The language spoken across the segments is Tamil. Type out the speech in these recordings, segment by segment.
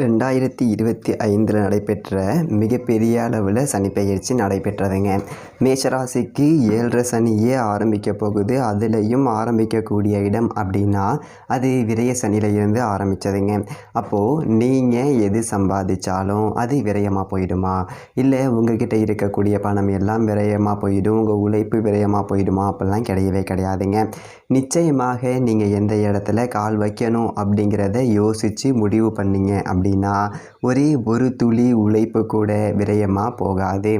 ரெண்டாயிரத்தி இருபத்தி ஐந்தில் நடைபெற்ற மிகப்பெரிய அளவில் சனிப்பெயர்ச்சி நடைபெற்றதுங்க. மேஷராசிக்கு ஏழரை சனியே ஆரம்பிக்க போகுது. அதுலேயும் ஆரம்பிக்கக்கூடிய இடம் அப்படின்னா அது விரய சனியில் இருந்து ஆரம்பித்ததுங்க அப்போது நீங்கள் எது சம்பாதிச்சாலும் அது விரயமாக போயிடுமா? இல்லை உங்ககிட்ட இருக்கக்கூடிய பணம் எல்லாம் விரயமாக போயிடும் உங்கள் உழைப்பு விரயமாக போயிடுமா? அப்படிலாம் கிடையவே கிடையாதுங்க. நிச்சயமாக நீங்கள் எந்த இடத்துல கால் வைக்கணும் அப்படிங்கிறத யோசித்து முடிவு பண்ணீங்க அப்படின்னா ஒரே ஒரு துளி உழைப்பு கூட விரயமாக போகாது.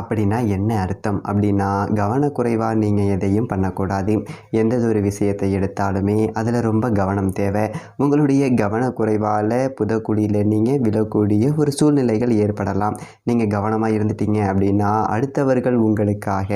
அப்படின்னா என்ன அர்த்தம்? அப்படின்னா கவனக்குறைவாக நீங்கள் எதையும் பண்ணக்கூடாது. எந்த ஒரு விஷயத்தை எடுத்தாலுமே அதில் ரொம்ப கவனம் தேவை. உங்களுடைய கவனக்குறைவால் புதக்குடியில் நீங்கள் விழக்கூடிய ஒரு சூழ்நிலைகள் ஏற்படலாம். நீங்கள் கவனமாக இருந்துட்டீங்க அப்படின்னா அடுத்தவர்கள் உங்களுக்காக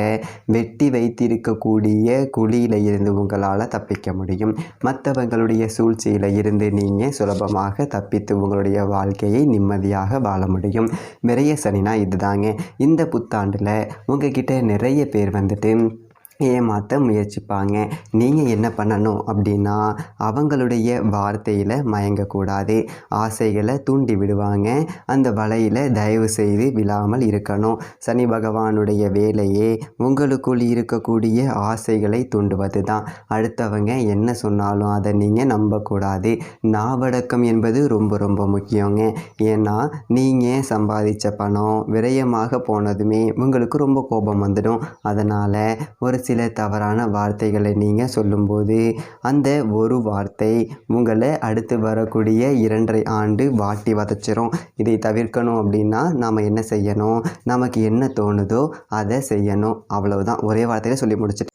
வெட்டி வைத்திருக்கக்கூடிய குழியில் இருந்து உங்களால் தப்பிக்க முடியும். மற்றவங்களுடைய சூழ்ச்சியில் இருந்து நீங்கள் சுலபமாக தப்பித்து உங்களுடைய வாழ்க்கையை நிம்மதியாக வாழ முடியும். விரைய சனினா இதுதாங்க. இந்த நூற்றாண்டில் உங்ககிட்ட நிறைய பேர் வந்துட்டு ஏமாற்ற முயற்சிப்பாங்க. நீங்கள் என்ன பண்ணணும் அப்படின்னா அவங்களுடைய வார்த்தையில் மயங்கக்கூடாது. ஆசைகளை தூண்டி விடுவாங்க. அந்த வலையில் தயவு செய்து விழாமல் இருக்கணும். சனி பகவானுடைய வேலையே உங்களுக்குள் இருக்கக்கூடிய ஆசைகளை தூண்டுவது தான் அடுத்தவங்க என்ன சொன்னாலும் அதை நீங்கள் நம்பக்கூடாது. நாவடக்கம் என்பது ரொம்ப ரொம்ப முக்கியங்க. ஏன்னா நீங்கள் சம்பாதிச்ச பணம் விரயமாக போனதுமே உங்களுக்கு ரொம்ப கோபம் வந்துடும். அதனால் ஒரு சில தவறான வார்த்தைகளை நீங்கள் சொல்லும்போது அந்த ஒரு வார்த்தை உங்களை அடுத்து வரக்கூடிய இரண்டரை ஆண்டு வாட்டி வதச்சிரும். இதை தவிர்க்கணும் அப்படின்னா நாம் என்ன செய்யணும்? நமக்கு என்ன தோணுதோ அதை செய்யணும். அவ்வளவுதான். ஒரே வார்த்தையில் சொல்லி முடிச்சிட்டு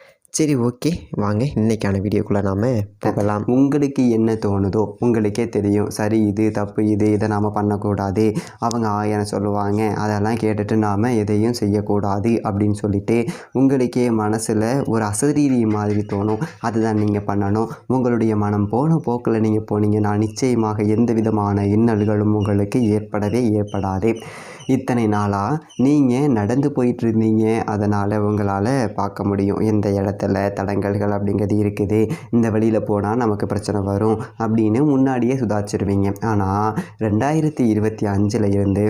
சரி ஓகே. வாங்க இன்றைக்கான வீடியோக்குள்ளே நாம் போகலாம். உங்களுக்கு என்ன தோணுதோ உங்களுக்கே தெரியும். சரி இது தப்பு இது இதை நாம் பண்ணக்கூடாது. அவங்க ஆயிரம் சொல்லுவாங்க. அதெல்லாம் கேட்டுட்டு நாம் எதையும் செய்யக்கூடாது அப்படின்னு சொல்லிட்டு உங்களுக்கே மனசில் ஒரு அசரீரி மாதிரி தோணும். அதுதான் நீங்கள் பண்ணணும். உங்களுடைய மனம் போன போக்கில் நீங்கள் போனீங்கன்னா நிச்சயமாக எந்த விதமான இன்னல்களும் உங்களுக்கு ஏற்படவே ஏற்படாது. இத்தனை நாளாக நீங்கள் நடந்து போயிட்டு இருந்தீங்க அதனால் உங்களால் பார்க்க முடியும். எந்த இடத்துல தடங்கல்கள் அப்படிங்கிறது இருக்குது. இந்த வழியில் போனால் நமக்கு பிரச்சனை வரும் அப்படின்னு முன்னாடியே சுதாச்சிருவீங்க ஆனால் ரெண்டாயிரத்தி இருபத்தி அஞ்சில் இருந்து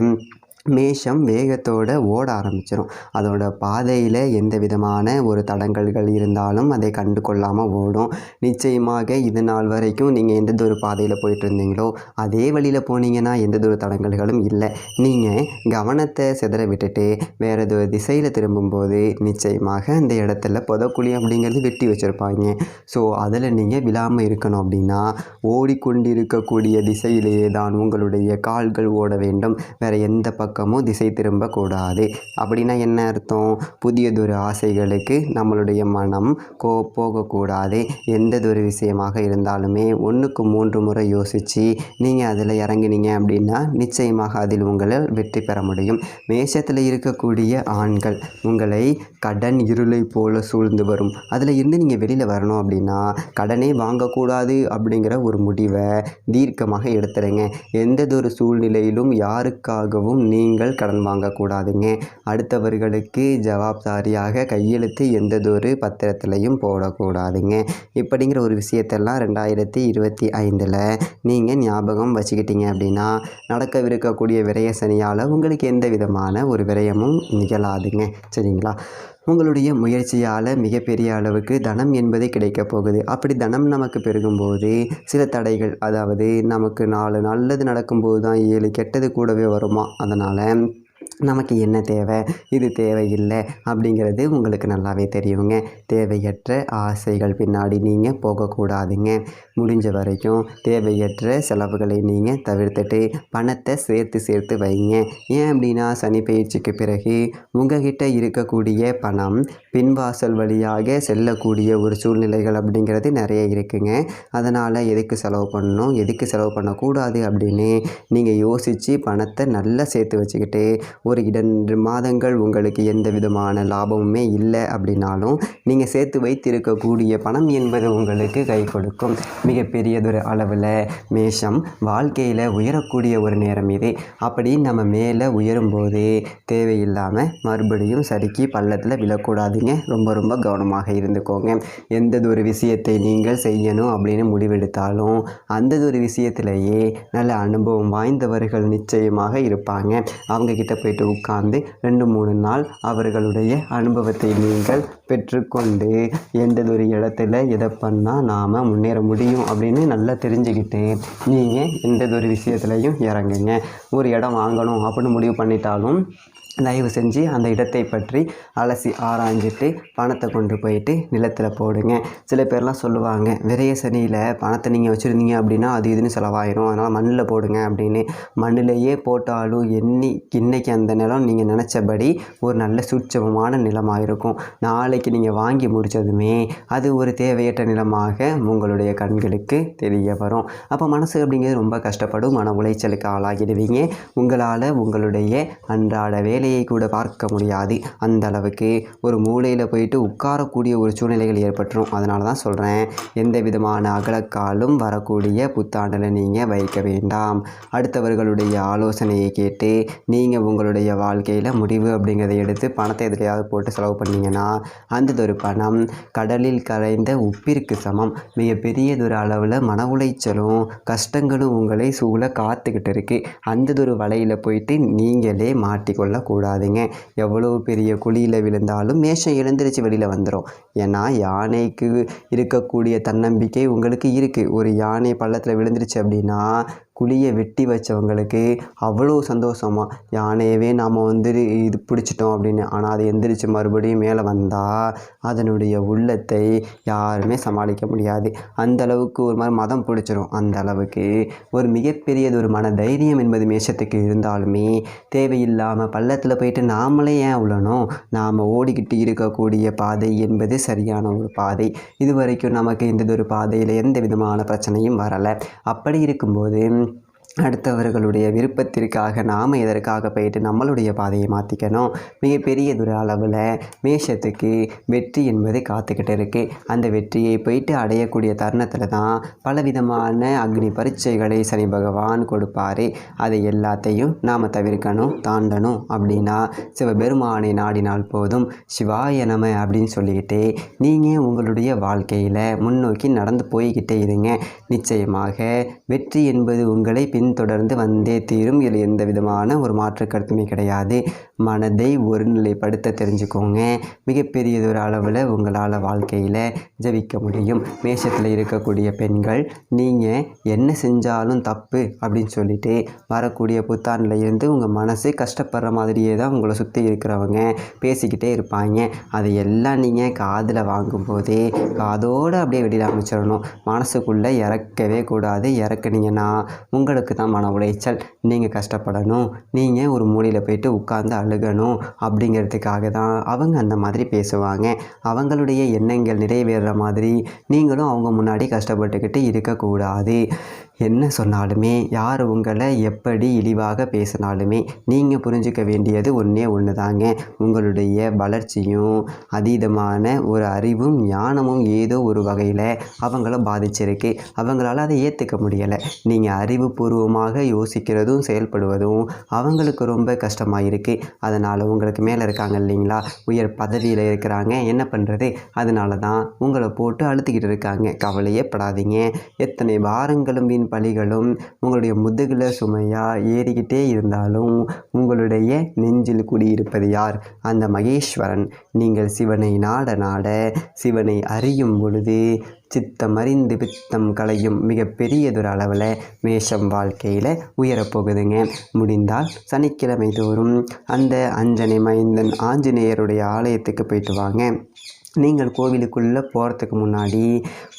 மேஷம் வேகத்தோடு ஓட ஆரம்பிச்சிடும் அதோட பாதையில் எந்த விதமான ஒரு தடங்கல்கள் இருந்தாலும் அதை கண்டு கொள்ளாமல் ஓடும். நிச்சயமாக இது நாள் வரைக்கும் நீங்கள் எந்த ஒரு பாதையில் போயிட்டு இருந்தீங்களோ அதே வழியில் போனீங்கன்னா எந்த ஒரு தடங்கல்களும் இல்லை. நீங்கள் கவனத்தை சிதற விட்டுட்டு வேறு ஏதோ திசையில் திரும்பும்போது நிச்சயமாக அந்த இடத்துல புதக்குழி அப்படிங்கிறது வெட்டி வச்சுருப்பாங்க. ஸோ அதில் நீங்கள் விழாமல் இருக்கணும் அப்படின்னா ஓடிக்கொண்டிருக்கக்கூடிய திசையிலேயே தான் உங்களுடைய கால்கள் ஓட வேண்டும். வேறு எந்த பக்கம் பக்கமும் திசை திரும்பக்கூடாது. அப்படின்னா என்ன அர்த்தம்? புதியதொரு ஆசைகளுக்கு நம்மளுடைய மனம் கோ போகக்கூடாது. எந்ததொரு விஷயமாக இருந்தாலுமே ஒன்றுக்கு மூன்று முறை யோசித்து நீங்கள் அதில் இறங்கினீங்க அப்படின்னா நிச்சயமாக அதில் உங்களால் வெற்றி பெற முடியும். மேஷத்தில் இருக்கக்கூடிய ஆண்கள் உங்களை கடன் இருளை போல சூழ்ந்து வரும். அதில் இருந்து நீங்கள் வெளியில் வரணும் அப்படின்னா கடனே வாங்கக்கூடாது அப்படிங்கிற ஒரு முடிவை தீர்க்கமாக எடுத்துருங்க எந்ததொரு சூழ்நிலையிலும் யாருக்காகவும் நீ நீங்கள் கடன் வாங்கக்கூடாதுங்க. அடுத்தவர்களுக்கு ஜவாப்தாரியாக கையெழுத்து எந்ததொரு பத்திரத்திலையும் போடக்கூடாதுங்க. இப்படிங்கிற ஒரு விஷயத்தெல்லாம் ரெண்டாயிரத்தி இருபத்தி ஐந்தில் நீங்கள் ஞாபகம் வச்சுக்கிட்டீங்க அப்படின்னா நடக்கவிருக்கக்கூடிய விரய சனியால் உங்களுக்கு எந்த விதமான ஒரு விரயமும் நிகழாதுங்க. சரிங்களா? உங்களுடைய முயற்சியால் மிகப்பெரிய அளவுக்கு தனம் என்பது கிடைக்கப் போகுது. அப்படி தனம் நமக்கு பெருகும்போது சில தடைகள் அதாவது நமக்கு நாலு நல்லது நடக்கும்போது தான் ஏழு கெட்டது கூடவே வருமா? அதனால் நமக்கு என்ன தேவை? இது தேவையில்லை அப்படிங்கிறது உங்களுக்கு நல்லாவே தெரியுங்க. தேவையற்ற ஆசைகள் பின்னாடி நீங்கள் போகக்கூடாதுங்க. முடிஞ்ச வரைக்கும் தேவையற்ற செலவுகளை நீங்கள் தவிர்த்துட்டு பணத்தை சேர்த்து சேர்த்து வைங்க. ஏன் அப்படின்னா சனி பயிற்சிக்கு பிறகு உங்ககிட்ட இருக்கக்கூடிய பணம் பின்வாசல் வழியாக செல்லக்கூடிய ஒரு சூழ்நிலைகள் அப்படிங்கிறது நிறைய இருக்குங்க. அதனால் எதுக்கு செலவு பண்ணணும்? எதுக்கு செலவு பண்ணக்கூடாது அப்படின்னு நீங்கள் யோசித்து பணத்தை நல்லா சேர்த்து வச்சுக்கிட்டு ஒரு இரண்டு மாதங்கள் உங்களுக்கு எந்த விதமான லாபமுமே இல்லை அப்படின்னாலும் நீங்கள் சேர்த்து வைத்திருக்கக்கூடிய பணம் என்பது உங்களுக்கு கை கொடுக்கும். மிகப்பெரியதொரு அளவில் மேஷம் வாழ்க்கையில் உயரக்கூடிய ஒரு நேரம் இது. அப்படி நம்ம மேலே உயரும்போது தேவையில்லாமல் மறுபடியும் சறுக்கி பள்ளத்தில் விழக்கூடாதுங்க. ரொம்ப ரொம்ப கவனமாக இருந்துக்கோங்க. எந்ததொரு விஷயத்தை நீங்கள் செய்யணும் அப்படின்னு முடிவெடுத்தாலும் அந்ததொரு விஷயத்திலேயே நல்ல அனுபவம் வாய்ந்தவர்கள் நிச்சயமாக இருப்பாங்க. அவங்கக்கிட்ட போயிட்டு உட்கார்ந்து ரெண்டு மூணு நாள் அவர்களுடைய அனுபவத்தை நீங்கள் பெற்றுக்கொண்டு எந்ததொரு இடத்துல எதை பண்ணால் நாம் முன்னேற முடியும் அப்படின்னு நல்லா தெரிஞ்சுக்கிட்டு நீங்கள் எந்ததொரு விஷயத்துலையும் இறங்குங்க. ஒரு இடம் வாங்கணும் அப்படின்னு முடிவு பண்ணிட்டாலும் தயவு செஞ்சு அந்த இடத்தை பற்றி அலசி ஆராய்ஞ்சிட்டு பணத்தை கொண்டு போயிட்டு நிலத்தில் போடுங்க. சில பேர்லாம் சொல்லுவாங்க விரைய சனியில் பணத்தை நீங்கள் வச்சுருந்தீங்க அப்படின்னா அது இதுன்னு செலவாயிரும். அதனால் மண்ணில் போடுங்க அப்படின்னு. மண்ணிலேயே போட்டாலும் எண்ணி இன்னைக்கு அந்த நிலம் நீங்கள் நினச்சபடி ஒரு நல்ல சூட்சமமான நிலமாக இருக்கும் நாளைக்கு நீங்கள் வாங்கி முடித்ததுமே அது ஒரு தேவையற்ற நிலமாக உங்களுடைய கண்களுக்கு தெரிய வரும். அப்போ மனசு அப்படிங்கிறது ரொம்ப கஷ்டப்படும். மன உளைச்சலுக்கு ஆளாகிடுவீங்க. உங்களால் உங்களுடைய அன்றாடவே வேலையை கூட பார்க்க முடியாது. அந்த அளவுக்கு ஒரு மூலையில் போயிட்டு உட்காரக்கூடிய ஒரு சூழ்நிலைகள் ஏற்பட்டுரும். அதனால தான் சொல்கிறேன் எந்த விதமான அகலக்காலும் வரக்கூடிய புத்தாண்டில் நீங்கள் வைக்க வேண்டாம். அடுத்தவர்களுடைய ஆலோசனையை கேட்டு நீங்கள் உங்களுடைய வாழ்க்கையில் முடிவு அப்படிங்கிறத எடுத்து பணத்தை எதிலையாவது போட்டு செலவு பண்ணிங்கன்னா அந்ததொரு பணம் கடலில் கரைந்த உப்பிற்கு சமம். மிகப்பெரியதொரு அளவில் மன உளைச்சலும் கஷ்டங்களும் உங்களை சூழ காத்துக்கிட்டு இருக்குது அந்ததொரு வலையில் போயிட்டு நீங்களே விழக்கூடாதுங்க. எவ்வளோ பெரிய குழியில் விழுந்தாலும் மேஷம் எழுந்திரிச்சு வெளியில் வந்துடும் ஏன்னா யானைக்கு இருக்கக்கூடிய தன்னம்பிக்கை உங்களுக்கு இருக்குது ஒரு யானை பள்ளத்தில் விழுந்துருச்சு அப்படின்னா குழியை வெட்டி வச்சவங்களுக்கு அவ்வளோ சந்தோஷமா யானையவே நாம் வந்து இது பிடிச்சிட்டோம் அப்படின்னு. ஆனால் அது எந்திரிச்சு மறுபடியும் மேலே வந்தால் அதனுடைய உள்ளத்தை யாருமே சமாளிக்க முடியாது. அந்த அளவுக்கு ஒரு மாதிரி மதம் பிடிச்சிரும். அந்த அளவுக்கு ஒரு மிகப்பெரியது ஒரு மன தைரியம் என்பது மேஷத்துக்கு இருந்தாலுமே தேவையில்லாமல் பள்ளத்தில் போயிட்டு நாமளே ஏன் உள்ளணும் நாம் ஓடிக்கிட்டு இருக்கக்கூடிய பாதை என்பது சரியான ஒரு பாதை. இது வரைக்கும் நமக்கு இந்த ஒரு பாதையில் எந்த விதமான பிரச்சனையும் வரலை. அப்படி இருக்கும்போது அடுத்தவர்களுடைய விருப்பத்திற்காக நாம் எதற்காக போயிட்டு நம்மளுடைய பாதையை மாற்றிக்கணும் மிகப்பெரியதொரு அளவில் மேஷத்துக்கு வெற்றி என்பது காத்துக்கிட்டு இருக்குது அந்த வெற்றியை போயிட்டு அடையக்கூடிய தருணத்தில் தான் பலவிதமான அக்னி பரீட்சைகளை சனி பகவான் கொடுப்பார். அதை எல்லாத்தையும் நாம் தவிர்க்கணும் தாண்டணும். அப்படின்னா சிவபெருமானை நாடினால் போதும். சிவாய நம அப்படின்னு சொல்லிக்கிட்டு நீங்கள் உங்களுடைய வாழ்க்கையில் முன்னோக்கி நடந்து போய்கிட்டே இருங்க. நிச்சயமாக வெற்றி என்பது உங்களை பின்தொடர்ந்து வந்தே தீரும். இதில் எந்த விதமான ஒரு மாற்று கருத்துமே கிடையாது. மனதை ஒருநிலைப்படுத்த தெரிஞ்சுக்கோங்க. மிகப்பெரியதொரு அளவில் உங்களால் வாழ்க்கையில் ஜபிக்க முடியும். மேஷத்தில் இருக்கக்கூடிய பெண்கள் நீங்கள் என்ன செஞ்சாலும் தப்பு அப்படின்னு சொல்லிட்டு வரக்கூடிய புத்தாண்டில் இருந்து உங்கள் மனசு கஷ்டப்படுற மாதிரியே தான் உங்களை சுற்றி இருக்கிறவங்க பேசிக்கிட்டே இருப்பாங்க. அதை எல்லாம் நீங்கள் காதில் வாங்கும்போதே காதோடு அப்படியே வெளியில் அமைச்சிடணும். மனசுக்குள்ளே இறக்கவே கூடாது. இறக்குனீங்கன்னா உங்களுக்கு உங்களுக்கு தான் மன உளைச்சல். நீங்கள் கஷ்டப்படணும். நீங்கள் ஒரு மூலையில் போயிட்டு உட்கார்ந்து அழுகணும் அப்படிங்கிறதுக்காக தான் அவங்க அந்த மாதிரி பேசுவாங்க. அவங்களுடைய எண்ணங்கள் நிறைவேறுற மாதிரி நீங்களும் அவங்க முன்னாடி கஷ்டப்பட்டுக்கிட்டு இருக்கக்கூடாது. என்ன சொன்னாலுமே யார் உங்களை எப்படி இழிவாக பேசினாலுமே நீங்கள் புரிஞ்சுக்க வேண்டியது ஒன்றே ஒன்று தாங்க உங்களுடைய வளர்ச்சியும் அதீதமான ஒரு அறிவும் ஞானமும் ஏதோ ஒரு வகையில் அவங்கள பாதிச்சிருக்கு. அவங்களால அதை ஏற்றுக்க முடியலை. நீங்கள் அறிவுபூர்வமாக யோசிக்கிறதும் செயல்படுவதும் அவங்களுக்கு ரொம்ப கஷ்டமாக இருக்குது அதனால் உங்களுக்கு மேலே இருக்காங்க இல்லைங்களா? உயர் பதவியில் இருக்கிறாங்க. என்ன பண்ணுறது அதனால தான் உங்களை போட்டு அழுத்திக்கிட்டு இருக்காங்க. கவலையே படாதீங்க. எத்தனை வாரங்களும் வீண் பலிகளும் உங்களுடைய முதுகில் சுமையாக ஏறிக்கிட்டே இருந்தாலும் உங்களுடைய நெஞ்சில் குடியிருப்பது யார்? அந்த மகேஸ்வரன். நீங்கள் சிவனை நாட நாட சிவனை அறியும் பொழுது சித்தம் அறிந்து பித்தம் களையும் மிக பெரியதொரு அளவில் மேஷம் வாழ்க்கையில் உயரப்போகுதுங்க முடிந்தால் சனிக்கிழமை தோறும் அந்த அஞ்சனை மைந்தன் ஆஞ்சநேயருடைய ஆலயத்துக்கு போயிட்டு வாங்க. நீங்கள் கோவிலுக்குள்ளே போகிறதுக்கு முன்னாடி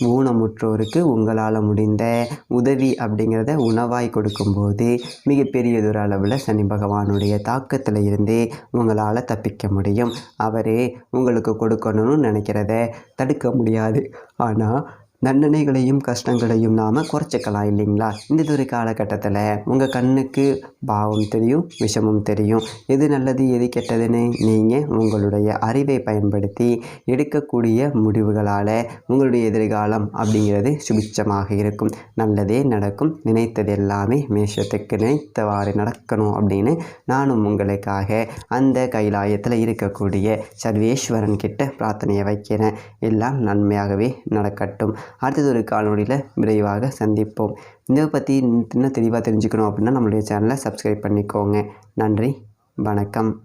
ஊனமுற்றோருக்கு உங்களால் முடிந்த உதவி அப்படிங்கிறத உணவாய் கொடுக்கும்போது மிகப்பெரியதொரு அளவில் சனி பகவானுடைய தாக்கத்தில் இருந்து உங்களால் தப்பிக்க முடியும். அவரே உங்களுக்கு கொடுக்கணும்னு நினைக்கிறத தடுக்க முடியாது. ஆனால் தண்டனைகளையும் கஷ்டங்களையும் நாம் குறைச்சிக்கலாம் இல்லைங்களா? இந்த ஒரு காலகட்டத்தில் உங்கள் கண்ணுக்கு பாவம் தெரியும் விஷமும் தெரியும். எது நல்லது எது கெட்டதுன்னு நீங்கள் உங்களுடைய அறிவை பயன்படுத்தி எடுக்கக்கூடிய முடிவுகளால் உங்களுடைய எதிர்காலம் அப்படிங்கிறது சுபிச்சமாக இருக்கும். நல்லதே நடக்கும். நினைத்தது எல்லாமே மேஷத்துக்கு நினைத்தவாறு நடக்கணும் அப்படின்னு நானும் உங்களுக்காக அந்த கைலாயத்தில் இருக்கக்கூடிய சர்வேஸ்வரன் கிட்ட பிரார்த்தனையை வைக்கிறேன். எல்லாம் நன்மையாகவே நடக்கட்டும். அடுத்தது ஒரு காணொளியில் விரைவாக சந்திப்போம். இதை பற்றி இன்னும் தெளிவாக தெரிஞ்சுக்கணும் அப்படின்னா நம்மளுடைய சேனலை சப்ஸ்கிரைப் பண்ணிக்கோங்க. நன்றி வணக்கம்.